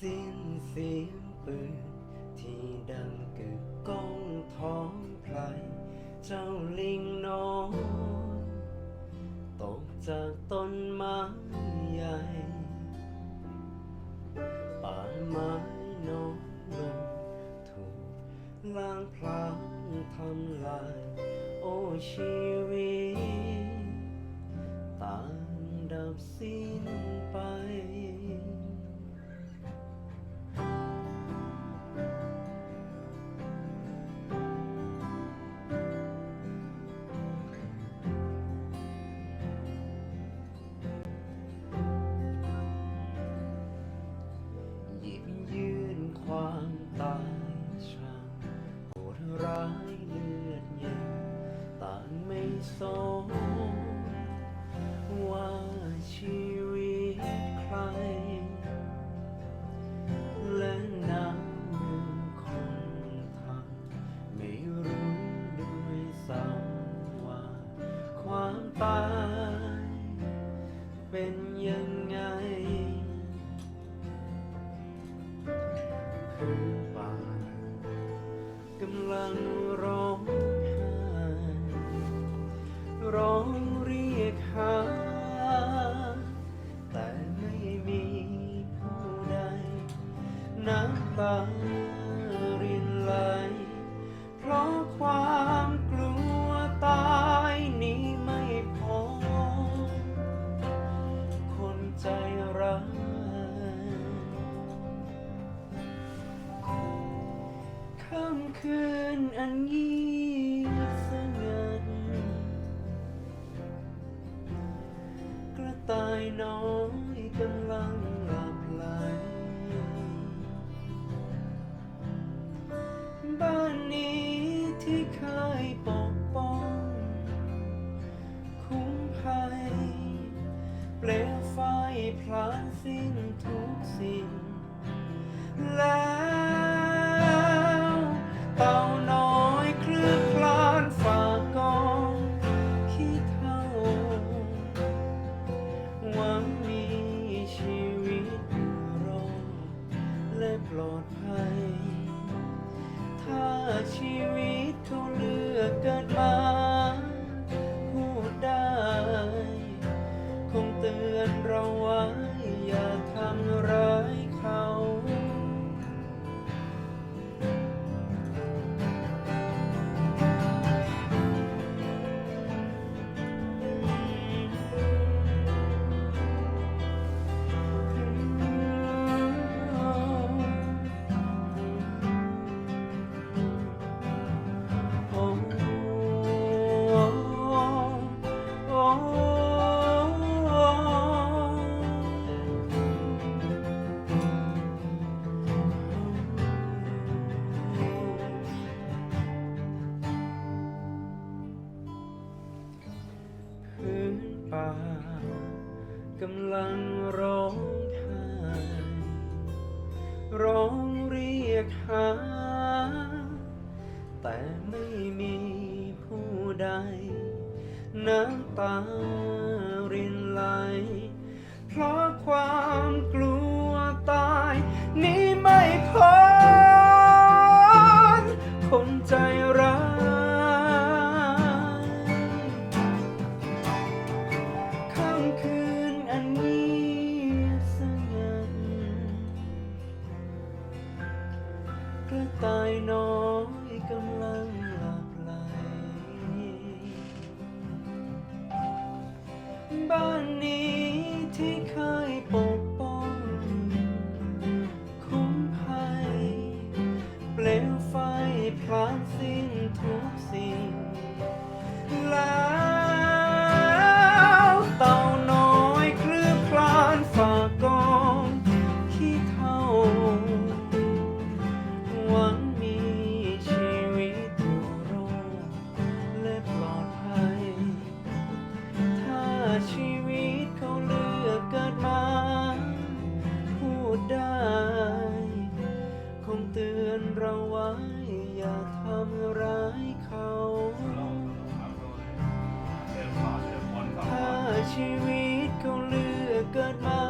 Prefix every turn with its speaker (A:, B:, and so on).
A: สิ้นเสียงปืน ที่ดังกึกก้องท้องไพรเจ้าลิงน้อยตกจากต้นไม้ใหญ่ป่าไม้นอนลงถูกล้างพลางทำลาย โอ้ชีวิตต่างดับสิ้นไป สมว่าชีวิตใคร และน้ำมือคนทำไม่รู้ด้วยซ้ำว่า ความตายเป็นยังไง ไหล เพราะความกลัวตายนี้ไม่พอ คนใจร้ายค่ำคืนอันเงียบสงัดกระต่ายน้อยกำลัง พลานสิ้นทุกสิ่งแล้ว พื้นป่ากำลังร้องไห้ร้องเรียกหา แต่ไม่มีผู้ใด น้ำตารินไหลเพราะความ ทุกสิ่งแล้ว อย่ทำร้ายเขา ถ้าชีวิตเขาเลือกเกิดมา